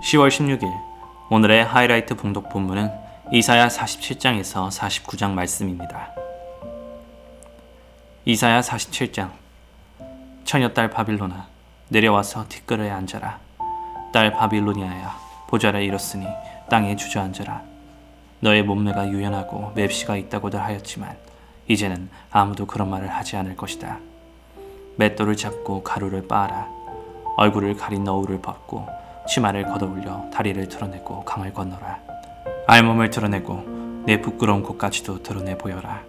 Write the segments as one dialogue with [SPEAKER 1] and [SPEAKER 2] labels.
[SPEAKER 1] (10월 16일) 오늘의 하이라이트 봉독 본문은 이사야 47장에서 49장 말씀입니다. 이사야 47장 처녀 딸 바빌로나 내려와서 티끌에 앉아라. 딸 바빌로니아야 보좌를 이뤘으니 땅에 주저앉아라. 너의 몸매가 유연하고 맵시가 있다고들 하였지만 이제는 아무도 그런 말을 하지 않을 것이다. 맷돌을 잡고 가루를 빻아라. 얼굴을 가린 너울을 벗고 치마를 걷어올려 다리를 드러내고 강을 건너라. 알몸을 드러내고 내 부끄러운 곳까지도 드러내 보여라.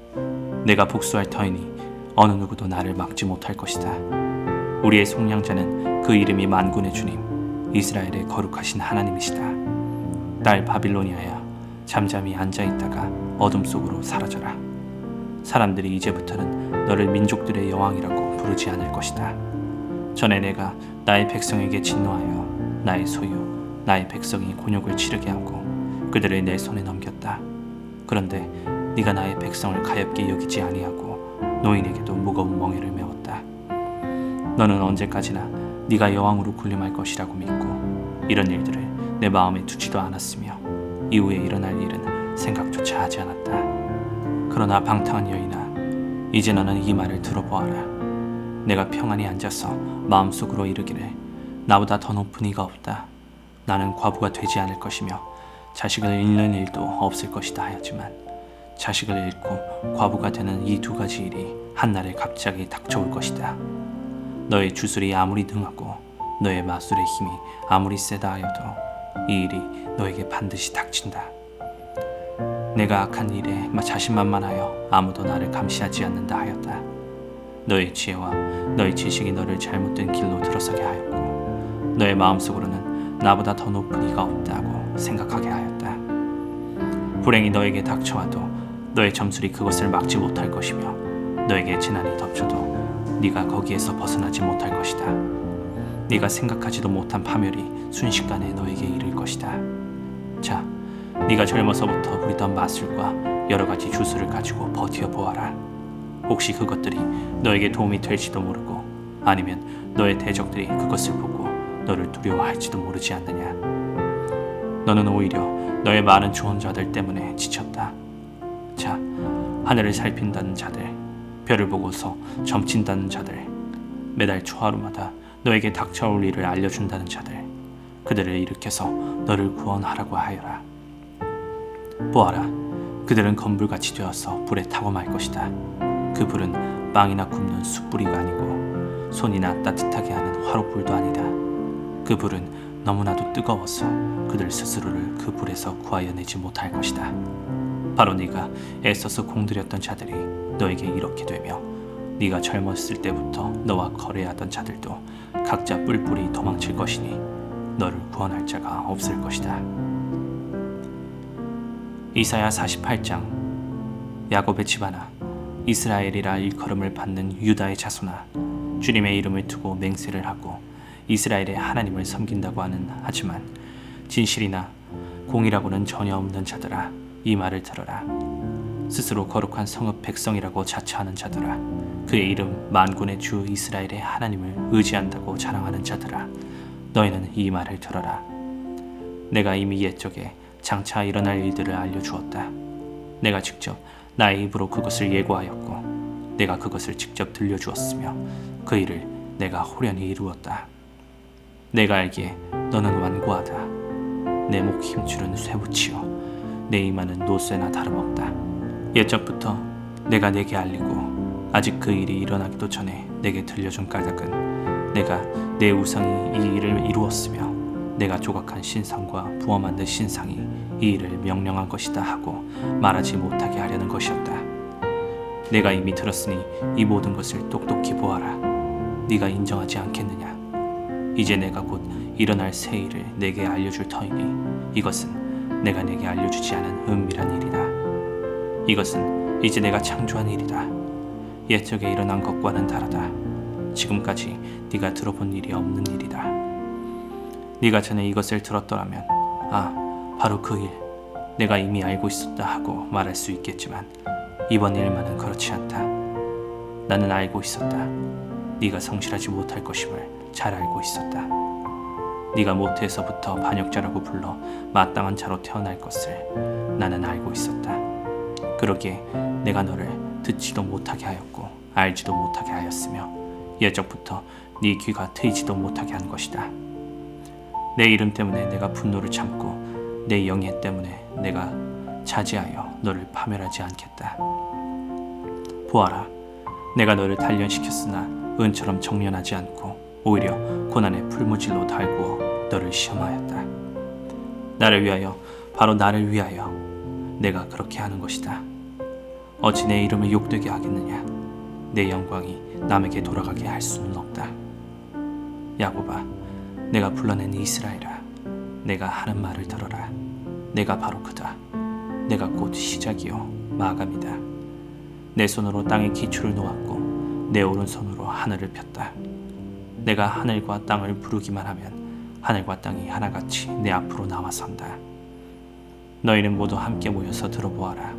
[SPEAKER 1] 내가 복수할 터이니 어느 누구도 나를 막지 못할 것이다. 우리의 속량자는 그 이름이 만군의 주님 이스라엘의 거룩하신 하나님이시다. 딸 바빌로니아야 잠잠히 앉아 있다가 어둠 속으로 사라져라. 사람들이 이제부터는 너를 민족들의 여왕이라고 부르지 않을 것이다. 전에 내가 나의 백성에게 진노하여 나의 소유 나의 백성이 곤욕을 치르게 하고 그들을 내 손에 넘겼다. 그런데 네가 나의 백성을 가엽게 여기지 아니하고 노인에게도 무거운 멍에를 메웠다. 너는 언제까지나 네가 여왕으로 군림할 것이라고 믿고 이런 일들을 내 마음에 두지도 않았으며 이후에 일어날 일은 생각조차 하지 않았다. 그러나 방탕한 여인아 이제 너는 이 말을 들어보아라. 내가 평안히 앉아서 마음속으로 이르기를 나보다 더 높은 이가 없다. 나는 과부가 되지 않을 것이며 자식을 잃는 일도 없을 것이다 하였지만 자식을 잃고 과부가 되는 이 두 가지 일이 한날에 갑자기 닥쳐올 것이다 너의 주술이 아무리 능하고 너의 마술의 힘이 아무리 세다 하여도 이 일이 너에게 반드시 닥친다. 내가 악한 일에 자신만만하여 아무도 나를 감시하지 않는다 하였다. 너의 지혜와 너의 지식이 너를 잘못된 길로 들어서게 하였고 너의 마음속으로는 나보다 더 높은 이가 없다고 생각하게 하였다. 불행이 너에게 닥쳐와도 너의 점술이 그것을 막지 못할 것이며 너에게 재난이 덮쳐도 네가 거기에서 벗어나지 못할 것이다. 네가 생각하지도 못한 파멸이 순식간에 너에게 이를 것이다. 자, 네가 젊어서부터 부리던 마술과 여러 가지 주술을 가지고 버티어 보아라. 혹시 그것들이 너에게 도움이 될지도 모르고 아니면 너의 대적들이 그것을 보고 너를 두려워할지도 모르지 않느냐. 너는 오히려 너의 많은 조언자들 때문에 지쳤다. 자, 하늘을 살핀다는 자들, 별을 보고서 점친다는 자들, 매달 초하루마다 너에게 닥쳐올 일을 알려준다는 자들, 그들을 일으켜서 너를 구원하라고 하여라. 보아라, 그들은 건불같이 되어서 불에 타고 말 것이다. 그 불은 빵이나 굽는 숯불이가 아니고 손이나 따뜻하게 하는 화로불도 아니다. 그 불은 너무나도 뜨거워서 그들 스스로를 그 불에서 구하여내지 못할 것이다. 바로 네가 애써서 공들였던 자들이 너에게 이렇게 되며 네가 젊었을 때부터 너와 거래하던 자들도 각자 뿔뿔이 도망칠 것이니 너를 구원할 자가 없을 것이다. 이사야 48장 야곱의 집안아 이스라엘이라 일컬음을 받는 유다의 자손아 주님의 이름을 두고 맹세를 하고 이스라엘의 하나님을 섬긴다고 하는 하지만 진실이나 공이라고는 전혀 없는 자들아 이 말을 들어라. 스스로 거룩한 성읍 백성이라고 자처하는 자들아 그의 이름 만군의 주 이스라엘의 하나님을 의지한다고 자랑하는 자들아 너희는 이 말을 들어라. 내가 이미 옛적에 장차 일어날 일들을 알려주었다. 내가 직접 나의 입으로 그것을 예고하였고 내가 그것을 직접 들려주었으며 그 일을 내가 호련히 이루었다. 내가 알기에 너는 완고하다. 내 목 힘줄은 쇠붙이요 내 이마는 노쇠나 다름없다 옛적부터 내가 내게 알리고 아직 그 일이 일어나기도 전에 내게 들려준 까닭은 내가 내 우상이 이 일을 이루었으며 내가 조각한 신상과 부어 만든 신상이 이 일을 명령한 것이다 하고 말하지 못하게 하려는 것이었다. 내가 이미 들었으니 이 모든 것을 똑똑히 보아라. 네가 인정하지 않겠느냐? 이제 내가 곧 일어날 새 일을 내게 알려줄 터이니 이것은 내가 내게 알려주지 않은 은밀한 일이다. 이것은 이제 내가 창조한 일이다. 옛적에 일어난 것과는 다르다. 지금까지 네가 들어본 일이 없는 일이다. 네가 전에 이것을 들었더라면 아 바로 그 일 내가 이미 알고 있었다 하고 말할 수 있겠지만 이번 일만은 그렇지 않다. 나는 알고 있었다. 네가 성실하지 못할 것임을 잘 알고 있었다. 네가 모태에서부터 반역자라고 불러 마땅한 자로 태어날 것을 나는 알고 있었다. 그러기에 내가 너를 듣지도 못하게 하였고 알지도 못하게 하였으며 예적부터 네 귀가 트이지도 못하게 한 것이다. 내 이름 때문에 내가 분노를 참고 내 영예 때문에 내가 자제하여 너를 파멸하지 않겠다. 보아라, 내가 너를 단련시켰으나 은처럼 정련하지 않고 오히려 고난의 풀무질로 달구어 너를 시험하였다. 나를 위하여 바로 나를 위하여 내가 그렇게 하는 것이다. 어찌 내 이름을 욕되게 하겠느냐? 내 영광이 남에게 돌아가게 할 수는 없다. 야곱아, 내가 불러낸 이스라엘아, 내가 하는 말을 들어라. 내가 바로 그다. 내가 곧 시작이요 마감이다. 내 손으로 땅의 기초를 놓았고 내 오른손으로 하늘을 폈다. 내가 하늘과 땅을 부르기만 하면 하늘과 땅이 하나같이 내 앞으로 나와선다. 너희는 모두 함께 모여서 들어보아라.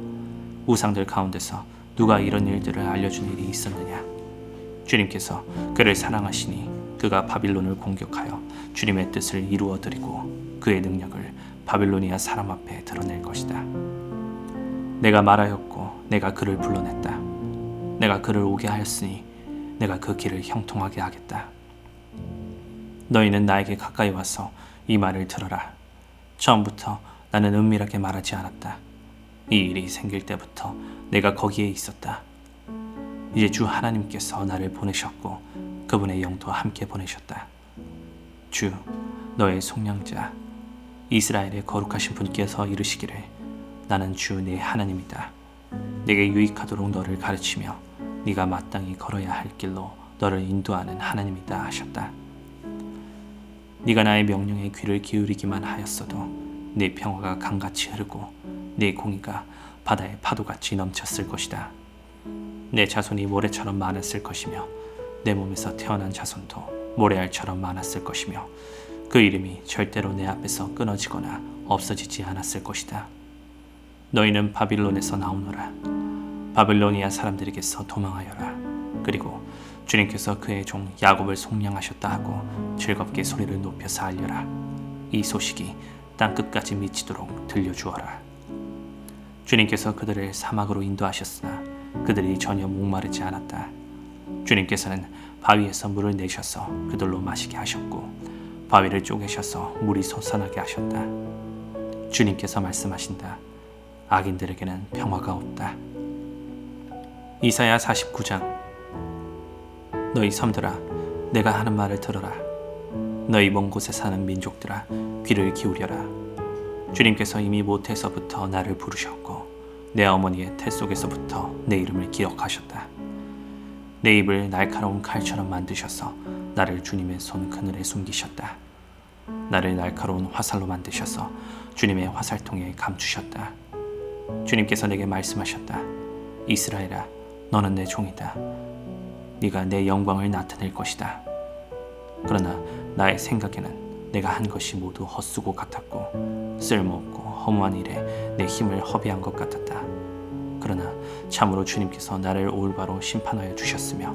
[SPEAKER 1] 우상들 가운데서 누가 이런 일들을 알려준 일이 있었느냐? 주님께서 그를 사랑하시니 그가 바빌론을 공격하여 주님의 뜻을 이루어 드리고 그의 능력을 바빌로니아 사람 앞에 드러낼 것이다. 내가 말하였고 내가 그를 불러냈다. 내가 그를 오게 하였으니 내가 그 길을 형통하게 하겠다. 너희는 나에게 가까이 와서 이 말을 들어라. 처음부터 나는 은밀하게 말하지 않았다. 이 일이 생길 때부터 내가 거기에 있었다. 이제 주 하나님께서 나를 보내셨고 그분의 영도 함께 보내셨다. 주, 너의 속량자, 이스라엘의 거룩하신 분께서 이르시기를 나는 주 내 하나님이다. 내게 유익하도록 너를 가르치며 네가 마땅히 걸어야 할 길로 너를 인도하는 하나님이다 하셨다. 네가 나의 명령에 귀를 기울이기만 하였어도 네 평화가 강같이 흐르고 네 공의가 바다의 파도같이 넘쳤을 것이다. 내 자손이 모래처럼 많았을 것이며 내 몸에서 태어난 자손도 모래알처럼 많았을 것이며 그 이름이 절대로 내 앞에서 끊어지거나 없어지지 않았을 것이다. 너희는 바빌론에서 나오너라. 바빌로니아 사람들에게서 도망하여라. 그리고 주님께서 그의 종 야곱을 속량하셨다 하고 즐겁게 소리를 높여서 알려라. 이 소식이 땅 끝까지 미치도록 들려주어라. 주님께서 그들을 사막으로 인도하셨으나 그들이 전혀 목마르지 않았다. 주님께서는 바위에서 물을 내셔서 그들로 마시게 하셨고 바위를 쪼개셔서 물이 솟아나게 하셨다. 주님께서 말씀하신다. 악인들에게는 평화가 없다. 이사야 49장 너희 섬들아 내가 하는 말을 들어라. 너희 먼 곳에 사는 민족들아 귀를 기울여라. 주님께서 이미 모태에서부터 나를 부르셨고 내 어머니의 태 속에서부터 내 이름을 기억하셨다. 내 입을 날카로운 칼처럼 만드셔서 나를 주님의 손 그늘에 숨기셨다. 나를 날카로운 화살로 만드셔서 주님의 화살통에 감추셨다. 주님께서 내게 말씀하셨다. 이스라엘아, 너는 내 종이다. 네가 내 영광을 나타낼 것이다. 그러나 나의 생각에는 내가 한 것이 모두 헛수고 같았고 쓸모없고 허무한 일에 내 힘을 허비한 것 같았다. 그러나 참으로 주님께서 나를 올바로 심판하여 주셨으며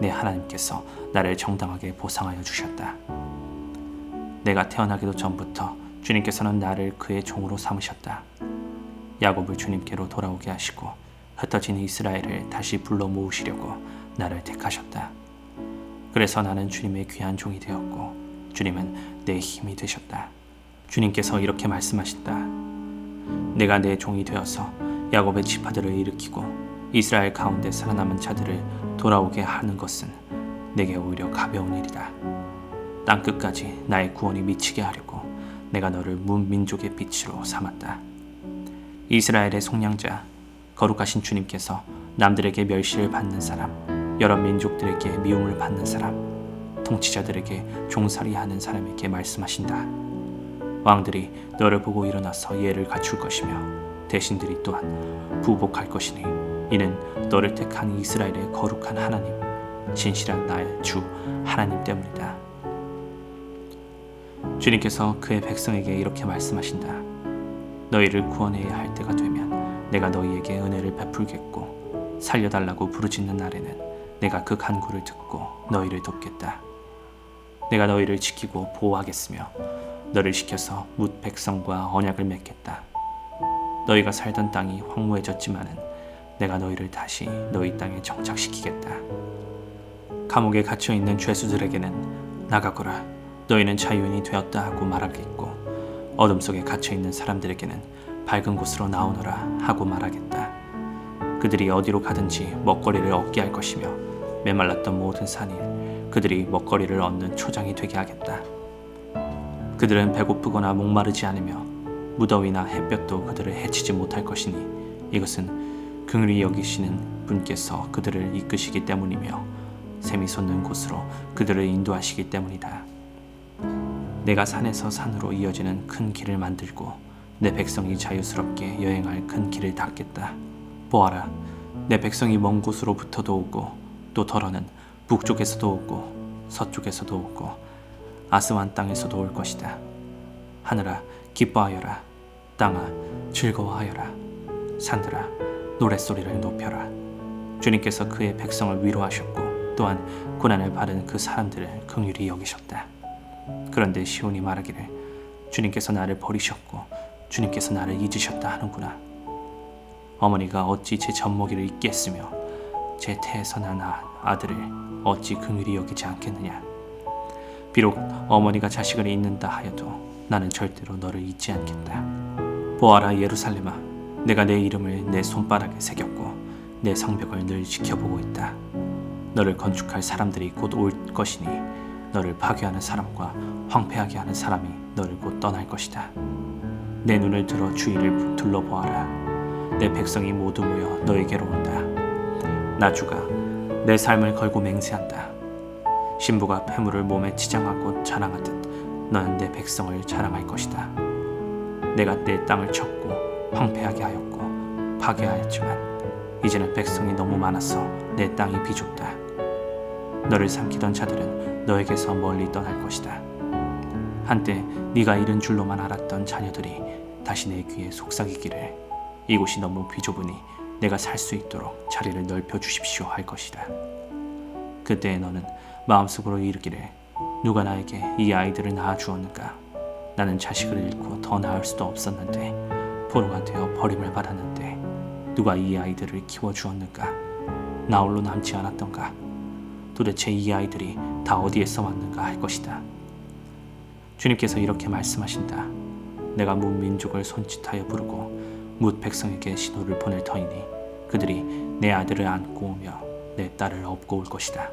[SPEAKER 1] 내 하나님께서 나를 정당하게 보상하여 주셨다. 내가 태어나기도 전부터 주님께서는 나를 그의 종으로 삼으셨다. 야곱을 주님께로 돌아오게 하시고 흩어진 이스라엘을 다시 불러 모으시려고 나를 택하셨다. 그래서 나는 주님의 귀한 종이 되었고 주님은 내 힘이 되셨다. 주님께서 이렇게 말씀하신다. 내가 내 종이 되어서 야곱의 지파들을 일으키고 이스라엘 가운데 살아남은 자들을 돌아오게 하는 것은 내게 오히려 가벼운 일이다. 땅 끝까지 나의 구원이 미치게 하려고 내가 너를 문민족의 빛으로 삼았다. 이스라엘의 속량자, 거룩하신 주님께서 남들에게 멸시를 받는 사람, 여러 민족들에게 미움을 받는 사람, 통치자들에게 종살이하는 사람에게 말씀하신다. 왕들이 너를 보고 일어나서 예를 갖출 것이며 대신들이 또한 부복할 것이니 이는 너를 택한 이스라엘의 거룩한 하나님 진실한 나의 주 하나님 때문이다. 주님께서 그의 백성에게 이렇게 말씀하신다. 너희를 구원해야 할 때가 되면 내가 너희에게 은혜를 베풀겠고 살려달라고 부르짖는 날에는 내가 그 간구를 듣고 너희를 돕겠다. 내가 너희를 지키고 보호하겠으며 너를 시켜서 뭇 백성과 언약을 맺겠다. 너희가 살던 땅이 황무해졌지만은 내가 너희를 다시 너희 땅에 정착시키겠다. 감옥에 갇혀 있는 죄수들에게는 나가거라 너희는 자유인이 되었다 하고 말하겠고 어둠 속에 갇혀 있는 사람들에게는 밝은 곳으로 나오너라 하고 말하겠다. 그들이 어디로 가든지 먹거리를 얻게 할 것이며 메말랐던 모든 산이 그들이 먹거리를 얻는 초장이 되게 하겠다. 그들은 배고프거나 목마르지 않으며 무더위나 햇볕도 그들을 해치지 못할 것이니 이것은 긍휼히 여기시는 분께서 그들을 이끄시기 때문이며 샘이 솟는 곳으로 그들을 인도하시기 때문이다. 내가 산에서 산으로 이어지는 큰 길을 만들고 내 백성이 자유스럽게 여행할 큰 길을 닦겠다. 보아라, 내 백성이 먼 곳으로부터도 오고 또 더러는 북쪽에서도 오고 서쪽에서도 오고 아스완 땅에서도 올 것이다. 하늘아 기뻐하여라, 땅아 즐거워하여라, 산들아 노랫소리를 높여라. 주님께서 그의 백성을 위로하셨고 또한 고난을 받은 그 사람들을 긍휼히 여기셨다. 그런데 시온이 말하기를 주님께서 나를 버리셨고 주님께서 나를 잊으셨다 하는구나. 어머니가 어찌 제 젖먹이를 잊겠으며 제 태에서 난 아- 아들을 어찌 긍휼히 여기지 않겠느냐. 비록 어머니가 자식을 잊는다 하여도 나는 절대로 너를 잊지 않겠다. 보아라 예루살렘아, 내가 내 이름을 내 손바닥에 새겼고 내 성벽을 늘 지켜보고 있다. 너를 건축할 사람들이 곧 올 것이니 너를 파괴하는 사람과 황폐하게 하는 사람이 너를 곧 떠날 것이다. 내 눈을 들어 주위를 둘러보아라. 내 백성이 모두 모여 너에게로 온다. 나 주가 내 삶을 걸고 맹세한다. 신부가 폐물을 몸에 치장하고 자랑하듯 너는 내 백성을 자랑할 것이다. 내가 내 땅을 쳤고 황폐하게 하였고 파괴하였지만 이제는 백성이 너무 많아서 내 땅이 비좁다. 너를 삼키던 자들은 너에게서 멀리 떠날 것이다. 한때 네가 잃은 줄로만 알았던 자녀들이 다시 내 귀에 속삭이기를 이곳이 너무 비좁으니 내가 살 수 있도록 자리를 넓혀 주십시오 할 것이다. 그때 너는 마음속으로 이르기를 누가 나에게 이 아이들을 낳아 주었는가? 나는 자식을 잃고 더 낳을 수도 없었는데 포로가 되어 버림을 받았는데 누가 이 아이들을 키워 주었는가? 나 홀로 남지 않았던가? 도대체 이 아이들이 다 어디에서 왔는가 할 것이다. 주님께서 이렇게 말씀하신다. 내가 문 민족을 손짓하여 부르고 뭇 백성에게 신호를 보낼 터이니 그들이 내 아들을 안고 오며 내 딸을 업고 올 것이다.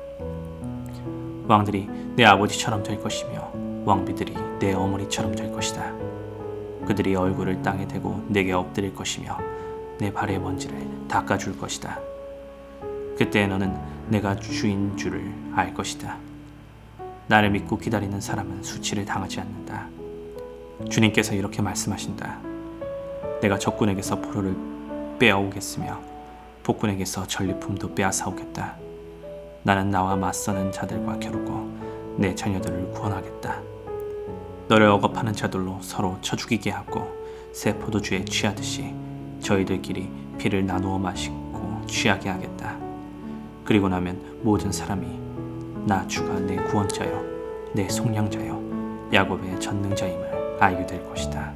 [SPEAKER 1] 왕들이 내 아버지처럼 될 것이며 왕비들이 내 어머니처럼 될 것이다. 그들이 얼굴을 땅에 대고 내게 엎드릴 것이며 내 발의 먼지를 닦아줄 것이다. 그때 너는 내가 주인 줄을 알 것이다. 나를 믿고 기다리는 사람은 수치를 당하지 않는다. 주님께서 이렇게 말씀하신다. 내가 적군에게서 포로를 빼앗오겠으며 복군에게서 전리품도 빼앗아오겠다. 나는 나와 맞서는 자들과 겨루고 내 자녀들을 구원하겠다. 너를 억압하는 자들로 서로 쳐 죽이게 하고 새 포도주에 취하듯이 저희들끼리 피를 나누어 마시고 취하게 하겠다. 그리고 나면 모든 사람이 나 주가 내 구원자요 내 속량자요 야곱의 전능자임을 알게 될 것이다.